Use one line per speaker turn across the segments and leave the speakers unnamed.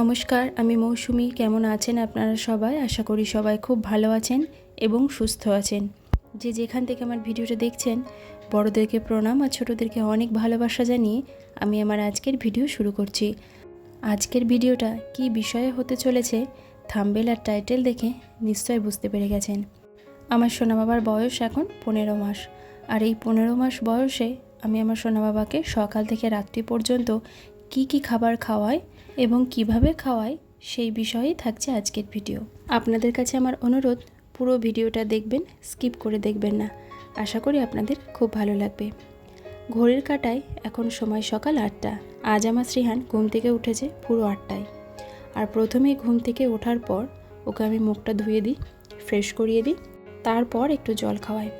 নমস্কার, আমি মৌসুমি। কেমন আছেন আপনারা সবাই? আশা করি সবাই খুব ভালো আছেন এবং সুস্থ আছেন। যে যেখান থেকে আমার ভিডিওটা দেখছেন, বড়দেরকে প্রণাম আর ছোটোদেরকে অনেক ভালোবাসা জানিয়ে আমি আমার আজকের ভিডিও শুরু করছি। আজকের ভিডিওটা কি বিষয়ে হতে চলেছে, থাম্বেল আর টাইটেল দেখে নিশ্চয় বুঝতে পেরে গেছেন। আমার সোনা বাবার বয়স এখন পনেরো মাস। আর এই পনেরো মাস বয়সে আমি আমার সোনা বাবাকে সকাল থেকে রাত্রি পর্যন্ত কি কি খাবার খাওয়াই এবং কীভাবে খাওয়াই সেই বিষয়েই থাকছে আজকের ভিডিও। আপনাদের কাছে আমার অনুরোধ, পুরো ভিডিওটা দেখবেন, স্কিপ করে দেখবেন না। আশা করি আপনাদের খুব ভালো লাগবে। ঘড়ির কাটায় এখন সময় সকাল আটটা। আজ আমার শ্রীহান ঘুম থেকে উঠেছে পুরো আটটায়। আর প্রথমেই ঘুম থেকে ওঠার পর ওকে আমি মুখটা ধুয়ে দিই, ফ্রেশ করিয়ে দিই, তারপর একটু জল খাওয়াই।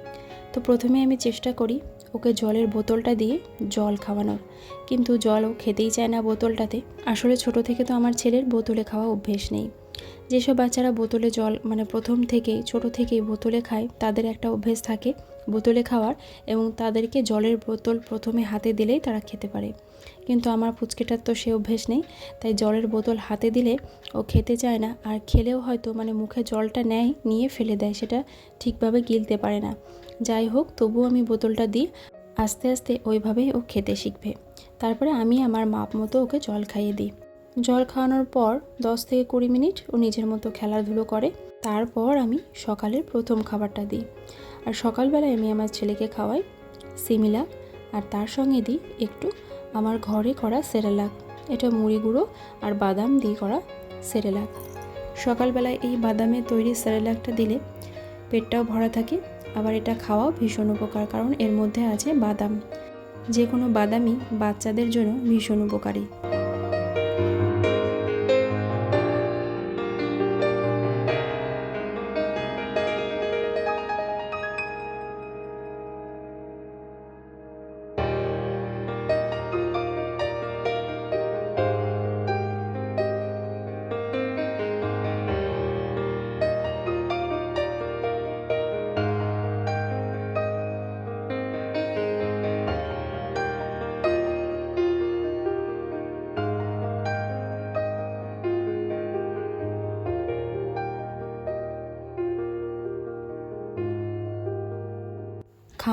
তো প্রথমে আমি চেষ্টা করি ওকে জলের বোতলটা দিয়ে জল খাওয়ানোর। কিন্তু জল ও খেতেই চায় না বোতলটাতে। আসলে ছোট থেকে তো আমার ছেলের বোতলে খাওয়া অভ্যেস নেই। যেসব বাচ্চারা বোতলে জল মানে প্রথম থেকেই, ছোট থেকেই বোতলে খায়, তাদের একটা অভ্যেস থাকে বোতলে খাওয়ার এবং তাদেরকে জলের বোতল প্রথমে হাতে দিলেই তারা খেতে পারে। কিন্তু আমার পুচকেটার তো সে অভ্যেস নেই, তাই জলের বোতল হাতে দিলে ও খেতে চায় না। আর খেলেও হয়তো মানে মুখে জলটা নেয়, নিয়ে ফেলে দেয়, সেটা ঠিকভাবে গিলতে পারে না। যাই হোক, তবুও আমি বোতলটা দিই। আস্তে আস্তে ওইভাবেই ও খেতে শিখবে। তারপরে আমি আমার মাপ মতো ওকে জল খাইয়ে দিই। জল খাওয়ানোর পর দশ থেকে কুড়ি মিনিট ও নিজের মতো খেলাধুলো করে। তারপর আমি সকালের প্রথম খাবারটা দিই। আর সকালবেলায় আমি আমার ছেলেকে খাওয়াই সিমিলাক আর তার সঙ্গে দিই একটু আমার ঘরে করা সেরেলাক। এটা মুড়ি গুঁড়ো আর বাদাম দিয়ে করা সেরেলাক। সকালবেলায় এই বাদামের তৈরি সেরেলাকটা দিলে পেটটাও ভরা থাকে আবার এটা খাওয়াও ভীষণ উপকার, কারণ এর মধ্যে আছে বাদাম। যে কোনো বাদামই বাচ্চাদের জন্য ভীষণ উপকারী।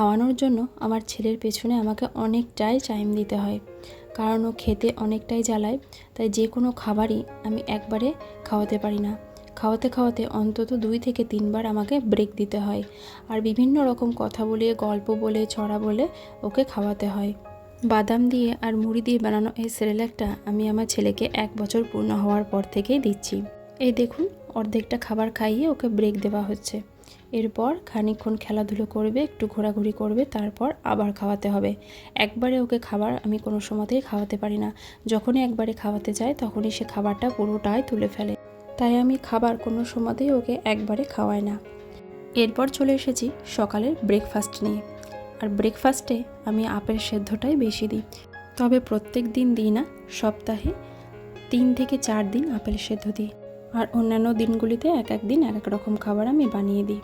খাওয়ানোর জন্য আমার ছেলের পেছনে আমাকে অনেকটাই টাইম দিতে হয়। কারণ ও খেতে অনেকটাই জ্বালায়, তাই যে কোনো খাবারই আমি একবারে খাওয়াতে পারি না। খাওয়াতে খাওয়াতে অন্তত দুই থেকে তিনবার আমাকে ব্রেক দিতে হয় আর বিভিন্ন রকম কথা বলে, গল্প বলে, ছড়া বলে ওকে খাওয়াতে হয়। বাদাম দিয়ে আর মুড়ি দিয়ে বানানো এই সেরেলাকটা আমি আমার ছেলেকে এক বছর পূর্ণ হওয়ার পর থেকেই দিচ্ছি। এই দেখুন, অর্ধেকটা খাবার খাইয়ে ওকে ব্রেক দেওয়া হচ্ছে। এরপর খানিকক্ষণ খেলাধুলো করবে, একটু ঘোরাঘুরি করবে, তারপর আবার খাওয়াতে হবে। একবারে ওকে খাবার আমি কোনো সময়তেই খাওয়াতে পারি না। যখনই একবারে খাওয়াতে যাই তখনই সে খাবারটা পুরোটাই তুলে ফেলে। তাই আমি খাবার কোনো সময়তেই ওকে একবারে খাওয়াই না। এরপর চলে এসেছি সকালের ব্রেকফাস্ট নিয়ে। আর ব্রেকফাস্টে আমি আপেল সেদ্ধটাই বেশি দিই। তবে প্রত্যেক দিন দিই না, সপ্তাহে তিন থেকে চার দিন আপেল সেদ্ধ দিই। আর অন্যান্য দিনগুলিতে এক এক দিন এক এক রকম খাবার আমি বানিয়ে দিই।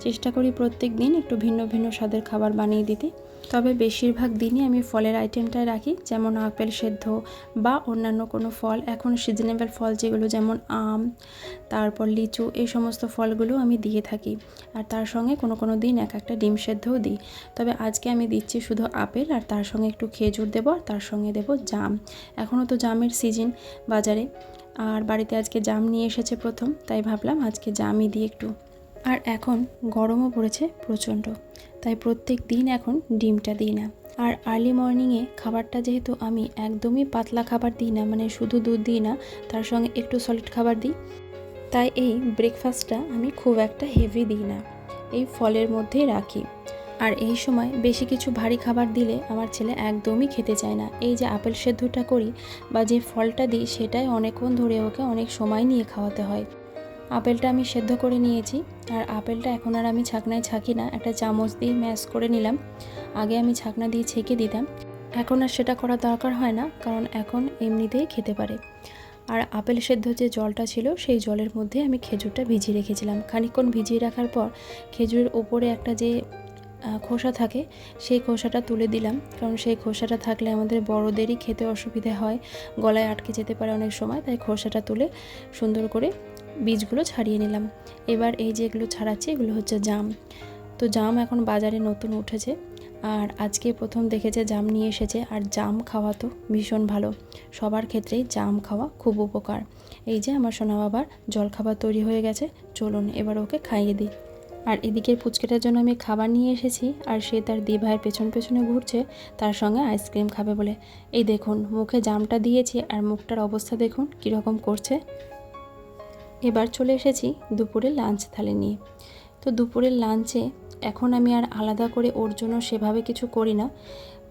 চেষ্টা করি প্রত্যেক দিন একটু ভিন্ন ভিন্ন স্বাদের খাবার বানিয়ে দিতে। তবে বেশিরভাগ দিনই আমি ফলের আইটেমটাই রাখি, যেমন আপেল সেদ্ধ বা অন্যান্য কোনো ফল। এখন সিজনেবল ফল যেগুলো যেমন আম, তারপর লিচু, এই সমস্ত ফলগুলো আমি দিয়ে থাকি। আর তার সঙ্গে কোনো কোনো দিন এক একটা ডিম সেদ্ধও দিই। তবে আজকে আমি দিচ্ছি শুধু আপেল আর তার সঙ্গে একটু খেজুর দেবো আর তার সঙ্গে দেবো জাম। এখনও তো জামের সিজন বাজারে। আর বাড়িতে আজকে জাম নিয়ে এসেছে প্রথম, তাই ভাবলাম আজকে জামই দিই একটু। আর এখন গরমও পড়েছে প্রচণ্ড, তাই প্রত্যেক দিন এখন ডিমটা দিই না। আর আর্লি মর্নিংয়ে খাবারটা যেহেতু আমি একদমই পাতলা খাবার দিই না মানে শুধু দুধ দিই না, তার সঙ্গে একটু সলিড খাবার দিই, তাই এই ব্রেকফাস্টটা আমি খুব একটা হেভি দিই না। এই ফলের মধ্যেই রাখি। আর এই সময় বেশি কিছু ভারী খাবার দিলে আমার ছেলে একদমই খেতে চায় না। এই যে আপেল সেদ্ধটা করি বা যে ফলটা দিই, সেটাই অনেকক্ষণ ধরে ওকে অনেক সময় নিয়ে খাওয়াতে হয়। আপেলটা আমি সেদ্ধ করে নিয়েছি আর আপেলটা এখন আর আমি ছাকনায় ছাকি না, একটা চামচ দিয়ে ম্যাশ করে নিলাম। আগে আমি ছাকনা দিয়ে ছেঁকে দিতাম। এখন আর সেটা করা দরকার হয় না, কারণ এখন এমনিতেই খেতে পারে। আর আপেল সেদ্ধ যে জলটা ছিল, সেই জলের মধ্যে আমি খেজুরটা ভিজিয়ে রেখেছিলাম। খানিকক্ষণ ভিজিয়ে রাখার পর খেজুরের ওপরে একটা যে খোসা থাকে, সেই খোসাটা তুলে দিলাম। কারণ সেই খোসাটা থাকলে আমাদের বড়দেরই খেতে অসুবিধে হয়, গলায় আটকে যেতে পারে অনেক সময়, তাই খোসাটা তুলে সুন্দর করে বীজগুলো ছাড়িয়ে নিলাম। এবার এই যে এগুলো ছাড়াচ্ছি, এগুলো হচ্ছে জাম। তো জাম এখন বাজারে নতুন উঠেছে, আর আজকে প্রথম দেখেছে জাম নিয়ে এসেছে, আর জাম খাওয়া তো ভীষণ ভালো। সবার ক্ষেত্রেই জাম খাওয়া খুব উপকার। এই যে আমার সোনা বাবার জলখাবার তৈরি হয়ে গেছে, চলুন এবার ওকে খাইয়ে দিই। আর এদিকের পুচকেটার জন্য আমি খাবার নিয়ে এসেছি, আর সে তার দি ভাইয়ের পেছন পেছনে ঘুরছে, তার সঙ্গে আইসক্রিম খাবে বলে। এই দেখুন, মুখে জামটা দিয়েছি আর মুখটার অবস্থা দেখুন, কীরকম করছে। এবার চলে এসেছি দুপুরের লাঞ্চ থালি নিয়ে। তো দুপুরের লাঞ্চে এখন আমি আর আলাদা করে ওর জন্য সেভাবে কিছু করি না।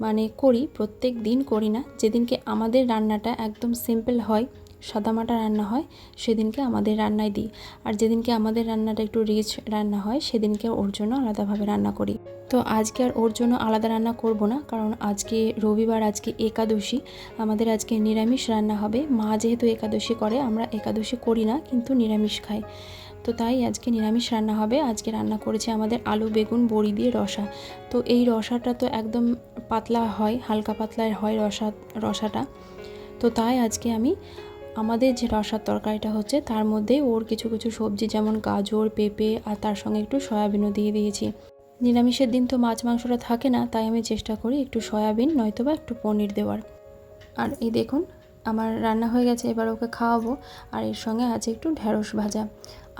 মানে করি, প্রত্যেক দিন করি না। যেদিনকে আমাদের রান্নাটা একদম সিম্পল হয় সাদামাটা রান্না হয়, সেদিনকে আমাদের রান্নায় দিই। আর যেদিনকে আমাদের রান্নাটা একটু রিচ রান্না হয়, সেদিনকে ওর জন্য আলাদাভাবে রান্না করি। তো আজকে আর ওর জন্য আলাদা রান্না করব না, কারণ আজকে রবিবার, আজকে একাদশী। আমাদের আজকে নিরামিষ রান্না হবে। মা যেহেতু একাদশী করে, আমরা একাদশী করি না, কিন্তু নিরামিষ খাই। তো তাই আজকে নিরামিষ রান্না হবে। আজকে রান্না করেছে আমাদের আলু, বেগুন, বড়ি দিয়ে রসা। তো এই রসাটা তো একদম পাতলা হয়, হালকা পাতলা হয় রসা, রসাটা। তো তাই আজকে আমি আমাদের যে রসার তরকারিটা হচ্ছে, তার মধ্যে ওর কিছু কিছু সবজি যেমন গাজর, পেঁপে আর তার সঙ্গে একটু সয়াবিনও দিয়ে দিয়েছি। নিরামিষের দিন তো মাছ, মাংসটা থাকে না, তাই আমি চেষ্টা করি একটু সয়াবিন নয়তো বা একটু পনির দেওয়ার। আর এই দেখুন, আমার রান্না হয়ে গেছে, এবার ওকে খাওয়াবো। আর এর সঙ্গে আছে একটু ঢ্যাঁড়স ভাজা।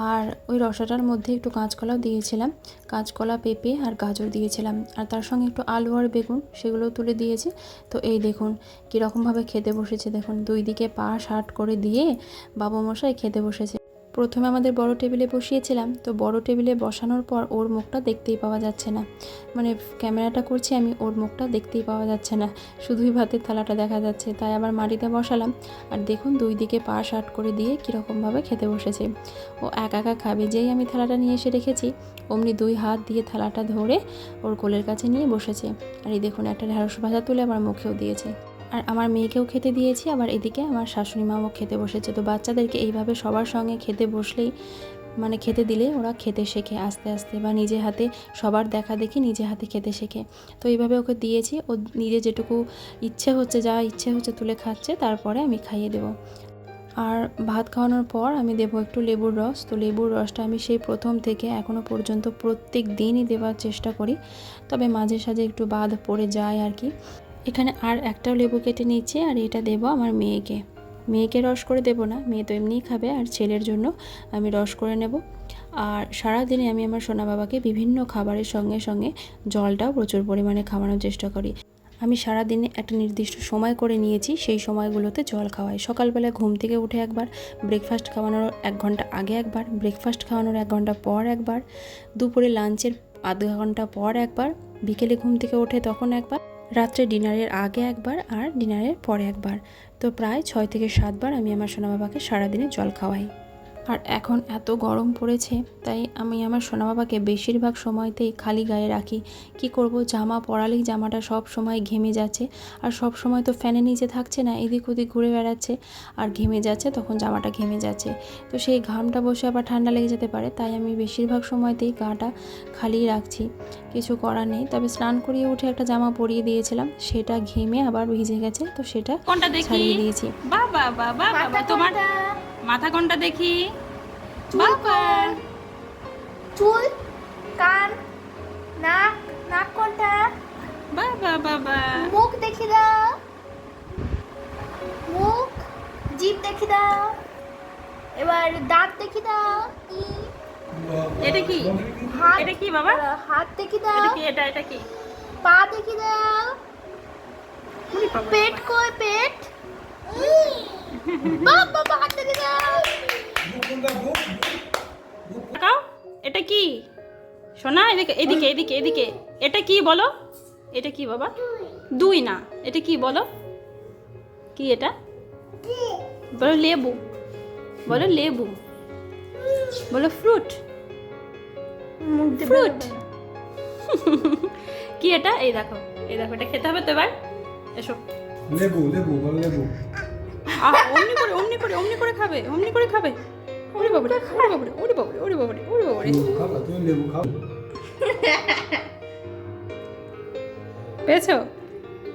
আর ওই রসাটার মধ্যে একটু কাঁচকলাও দিয়েছিলাম। কাঁচকলা, পেঁপে আর গাজর দিয়েছিলাম। আর তার সঙ্গে একটু আলু আর বেগুন সেগুলোও তুলে দিয়েছি। তো এই দেখুন কীরকমভাবে খেতে বসেছে। দেখুন, দুই দিকে পা শার্ট করে দিয়ে বাবা মশাই খেতে বসেছে। প্রথমে আমাদের বড় টেবিলে বসিয়েছিলাম, তো বড় টেবিলে বসানোর পর ওর মুখটা দেখতেই পাওয়া যাচ্ছে না। মানে ক্যামেরাটা করছি আমি, ওর মুখটা দেখতেই পাওয়া যাচ্ছে না। শুধুই ভাতের থালাটা দেখা যাচ্ছে, তাই আবার মাটিতে বসালাম। আর দেখুন, দুই দিকে পা শার্ট করে দিয়ে কীরকমভাবে খেতে বসেছে। ও একা একা খাবে, যেই আমি থালাটা নিয়ে এসে রেখেছি, অমনি দুই হাত দিয়ে থালাটা ধরে ওর কোলের কাছে নিয়ে বসেছে। আর এই দেখুন, একটা ঢেঁড়স ভাজা তুলে আমার মুখেও দিয়েছে। আর আমার মেয়েকেও খেতে দিয়েছি, আবার এদিকে আমার শাশুড়ি মাও খেতে বসেছে। তো বাচ্চাদেরকে এইভাবে সবার সঙ্গে খেতে বসলেই মানে খেতে দিলে ওরা খেতে শেখে আস্তে আস্তে বা নিজে হাতে, সবার দেখা দেখি নিজে হাতে খেতে শেখে। তো এইভাবে ওকে দিয়েছি, ও নিজে যেটুকু ইচ্ছে হচ্ছে, যা ইচ্ছে হচ্ছে তুলে খাচ্ছে, তারপরে আমি খাইয়ে দেবো। আর ভাত খাওয়ানোর পর আমি দেবো একটু লেবুর রস। তো লেবুর রসটা আমি সেই প্রথম থেকে এখনও পর্যন্ত প্রত্যেক দিনই দেওয়ার চেষ্টা করি। তবে মাঝে সাঝে একটু বাদ পড়ে যায় আর কি। এখানে আর একটাও লেবু কেটে নিচ্ছি আর এটা দেবো আমার মেয়েকে। মেয়েকে রস করে দেবো না, মেয়ে তো এমনিই খাবে আর ছেলের জন্য আমি রস করে নেব। আর সারাদিনে আমি আমার সোনা বাবাকে বিভিন্ন খাবারের সঙ্গে সঙ্গে জলটাও প্রচুর পরিমাণে খাওয়ানোর চেষ্টা করি। আমি সারাদিনে একটা নির্দিষ্ট সময় করে নিয়েছি, সেই সময়গুলোতে জল খাওয়াই। সকালবেলা ঘুম থেকে উঠে একবার ব্রেকফাস্ট খাওয়ানোর এক ঘণ্টা আগে একবার ব্রেকফাস্ট খাওয়ানোর এক ঘণ্টা পর একবার, দুপুরে লাঞ্চের আধ ঘণ্টা পর একবার, বিকেলে ঘুম থেকে ওঠে তখন একবার। রাত্রে ডিনারের আগে একবার আর ডিনারের পরে একবার। তো প্রায় ছয় থেকে সাতবার আমি আমার সোনা বাবাকে সারাদিনে জল খাওয়াই। আর এখন এত গরম পড়েছে তাই আমি আমার সোনা বাবাকে বেশিরভাগ সময়তেই খালি গায়ে রাখি। কি করব? জামা পরালেই জামাটা সব সময় ঘেমে যাচ্ছে। আর সব সময় তো ফ্যানের নিচে থাকছে না এদিক ওদিক ঘুরে বেড়াচ্ছে। আর ঘেমে যাচ্ছে তখন জামাটা ঘেমে যাচ্ছে। তো সেই ঘামটা বসে আবার ঠান্ডা লেগে যেতে পারে তাই আমি বেশিরভাগ সময়তেই গাটা খালি রাখছি। কিছু করার নেই তবে স্নান করিয়ে উঠে একটা জামা পরিয়ে দিয়েছিলাম সেটা ঘেমে আবার ভিজে গেছে তো সেটা ছাড়িয়ে দিয়েছি।
বাবা বাবা বাবা তোমার মাথা কোনটা দেখি।
চুল কান। নাক নাক কোনটা
বাবা বাবা
মুখ দেখি দাও। মুখ জিভ দেখি দাও। এবার দাঁত দেখি দাও।
এটা কি? এটা কি বাবা?
হাত দেখি দাও।
এটা কি? এটা এটা কি?
পা দেখি দাও। পেট। কই পেট?
তাকাও এটা কি? শোনা এদিকে এদিকে এদিকে এদিকে। এটা কি বলো? এটা কি বাবা? দুই না এটা কি বলো? কি এটা? বলো লেবু। বলো লেবু। বলো ফ্রুট। ফ্রুট। কি এটা? এই দেখো এই দেখো এটা খেতে হবে তো এবার। এসো।
লেবু লেবু বল লেবু।
অমনি করে অমনি করে অমনি করে খাবে অমনি করে খাবে। ওরে বাবারে ওরে বাবারে ওরে বাবারে ওরে বাবারে ওরে বাবারে। পেয়েছ?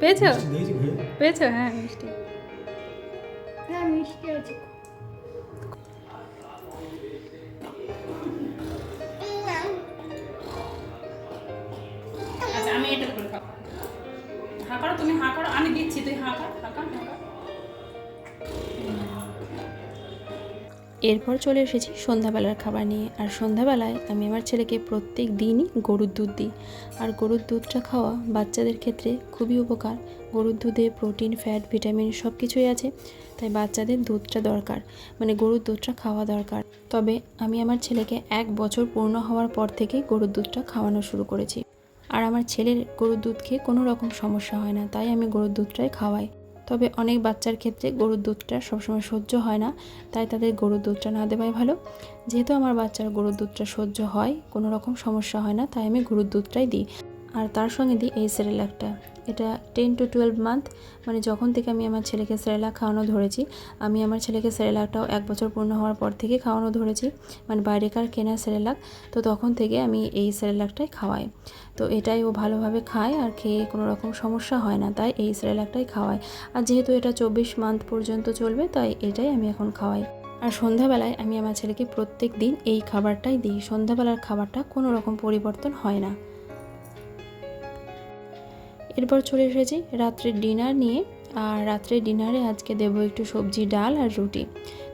পেয়েছ? পেয়েছ? হ্যাঁ মিষ্টি।
হ্যাঁ মিষ্টি আছে।
আচ্ছা আমি এটা করে খাব। হাঁ তুমি হাঁকারো আমি দিচ্ছি তুই হাঁ
এরপর চলে এসেছি সন্ধ্যাবেলার খাবার নিয়ে। আর সন্ধ্যাবেলায় আমি আমার ছেলেকে প্রত্যেক দিনই গরুর দুধ দিই। আর গরুর দুধটা খাওয়া বাচ্চাদের ক্ষেত্রে খুবই উপকার। গরুর দুধে প্রোটিন, ফ্যাট, ভিটামিন সব কিছুই আছে, তাই বাচ্চাদের দুধটা দরকার। মানে গরুর দুধটা খাওয়া দরকার। তবে আমি আমার ছেলেকে এক বছর পূর্ণ হওয়ার পর থেকেই গরুর দুধটা খাওয়ানো শুরু করেছি। আর আমার ছেলের গরুর দুধ খেয়ে কোনো রকম সমস্যা হয় না, তাই আমি গরুর দুধটাই খাওয়াই। তবে অনেক বাচ্চার ক্ষেত্রে গরুর দুধটা সবসময় সহ্য হয় না, তাই তাদের গরুর দুধটা না দেওয়াই ভালো। যেহেতু আমার বাচ্চার গরুর দুধটা সহ্য হয়, কোনো রকম সমস্যা হয় না, তাই আমি গরুর দুধটাই দিই। আর তার সঙ্গে দিই এই সেরেলাকটা। এটা টেন টু টুয়েলভ মান্থ মানে যখন থেকে আমি আমার ছেলেকে সেরেলাক খাওয়ানো ধরেছি, আমি আমার ছেলেকে সেরেলাকটাও এক বছর পূর্ণ হওয়ার পর থেকে খাওয়ানো ধরেছি মানে বাইরেকার কেনা সেরেলাক, তো তখন থেকে আমি এই সেরেলাকটাই খাওয়াই। তো এটাই ও ভালোভাবে খায় আর খেয়ে কোনো রকম সমস্যা হয় না, তাই এই সেরেলাকটাই খাওয়াই আর যেহেতু এটা চব্বিশ মান্থ পর্যন্ত চলবে, তাই এটাই আমি এখন খাওয়াই। আর সন্ধ্যাবেলায় আমি আমার ছেলেকে প্রত্যেক দিন এই খাবারটাই দিই। সন্ধ্যাবেলার খাবারটা কোনো রকম পরিবর্তন হয় না। এরপর চলে এসেছি রাত্রের ডিনার নিয়ে। আর রাত্রের ডিনারে আজকে দেবো একটু সবজি, ডাল আর রুটি।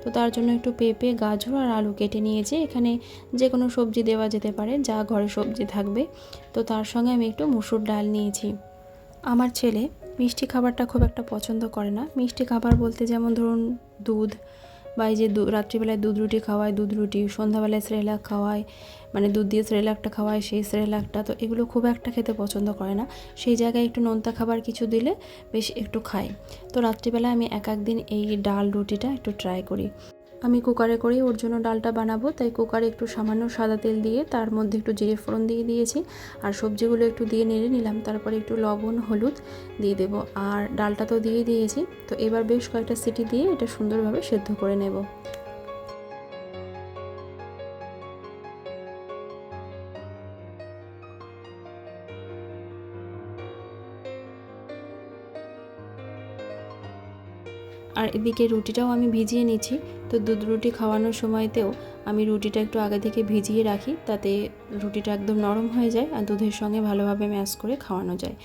তো তার জন্য একটু পেঁপে, গাজর আর আলু কেটে নিয়েছি। এখানে যে কোনো সবজি দেওয়া যেতে পারে, যা ঘরে সবজি থাকবে। তো তার সঙ্গে আমি একটু মুসুর ডাল নিয়েছি। আমার ছেলে মিষ্টি খাবারটা খুব একটা পছন্দ করে না। মিষ্টি খাবার বলতে যেমন ধরুন দুধ বা এই যে রাত্রিবেলায় দুধ রুটি খাওয়ায়, দুধ রুটি, সন্ধ্যাবেলায় শ্রেলাক খাওয়ায় মানে দুধ দিয়ে শ্রেলাকটা খাওয়ায়, সেই শ্রেলাকটা তো এগুলো খুব একটা খেতে পছন্দ করে না। সেই জায়গায় একটু নোনতা খাবার কিছু দিলে বেশ একটু খায়। তো রাত্রিবেলায় আমি এক একদিন এই ডাল রুটিটা একটু ট্রাই করি। আমি কুকারে করেই ওর জন্য ডালটা বানাবো, তাই কুকারে একটু সামান্য সাদা তেল দিয়ে তার মধ্যে একটু জিরে ফোড়ন দিয়ে দিয়েছি আর সবজিগুলো একটু দিয়ে নেড়ে নিলাম, তারপরে একটু লবণ, হলুদ দিয়ে দেবো আর ডালটা তো দিয়ে দিয়েছি। তো এবার বেশ কয়েকটা সিটি দিয়ে এটা সুন্দরভাবে সেদ্ধ করে নেব। আর এদিকে রুটিটাও আমি ভিজিয়ে নিচ্ছি। তো দুধ রুটি খাওয়ানোর সময়তেও আমি রুটিটা একটু আগে থেকে ভিজিয়ে রাখি, তাতে রুটিটা একদম নরম হয়ে যায় আর দুধের সঙ্গে ভালোভাবে ম্যাশ করে খাওয়ানো যায়।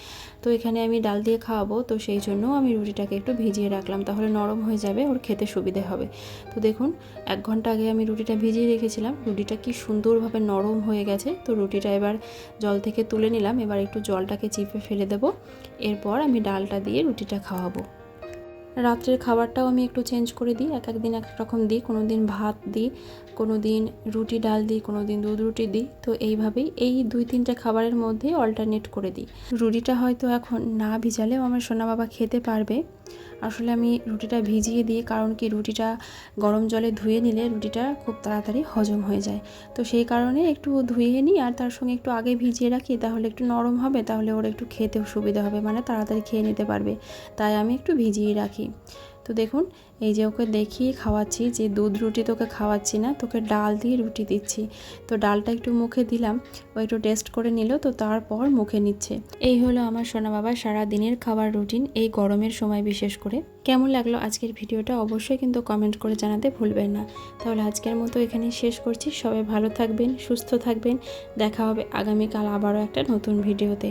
তো এখানে আমি ডাল দিয়ে খাওয়াবো, তো সেই জন্য আমি রুটিটাকে একটু ভিজিয়ে রাখলাম, তাহলে নরম হয়ে যাবে, ওর খেতে সুবিধে হবে। তো দেখুন, এক ঘণ্টা আগে আমি রুটিটা ভিজিয়ে রেখেছিলাম, রুটিটা কি সুন্দরভাবে নরম হয়ে গেছে। তো রুটিটা এবার জল থেকে তুলে নিলাম, এবার একটু জলটাকে চিপে ফেলে দেবো, এরপর আমি ডালটা দিয়ে রুটিটা খাওয়াবো। রাত্রের খাবারটাও আমি একটু চেঞ্জ করে দিই, এক একদিন এক রকম দিই, কোনো দিন ভাত দিই, কোনো দিন রুটি, ডাল দিই, কোনো দিন দুধ রুটি দিই। তো এইভাবেই এই দুই তিনটা খাবারের মধ্যে অল্টারনেট করে দিই। রুটিটা হয়তো এখন না ভিজালেও আমার সোনা বাবা খেতে পারবে। আসলে আমি রুটিটা ভিজিয়ে দিই, কারণ কি রুটিটা গরম জলে ধুয়ে নিলে রুটিটা খুব তাড়াতাড়ি হজম হয়ে যায়। তো সেই কারণে একটু ধুয়ে নিই আর তার সঙ্গে একটু আগে ভিজিয়ে রাখি, তাহলে একটু নরম হবে, তাহলে ওর একটু খেতেও সুবিধা হবে মানে তাড়াতাড়ি খেয়ে নিতে পারবে। তাই আমি একটু ভিজিয়ে রাখি। তো দেখুন, এই যে ওকে দেখিয়ে খাওয়াচ্ছি যে দুধ রুটি তোকে খাওয়াচ্ছি না তোকে ডাল দিয়ে রুটি দিচ্ছি। তো ডালটা একটু মুখে দিলাম, ও একটু টেস্ট করে নিল, তো তারপর মুখে নিচ্ছে। এই হলো আমার সোনা বাবা সারা দিনের খাবার রুটিন, এই গরমের সময় বিশেষ করে। কেমন লাগল আজকের ভিডিওটা অবশ্যই কিন্তু কমেন্ট করে জানাতে ভুলবেন না। তাহলে আজকের মতো এখানে শেষ করছি, সবাই ভালো থাকবেন, সুস্থ থাকবেন, দেখা হবে আগামীকাল আবারও একটা নতুন ভিডিওতে।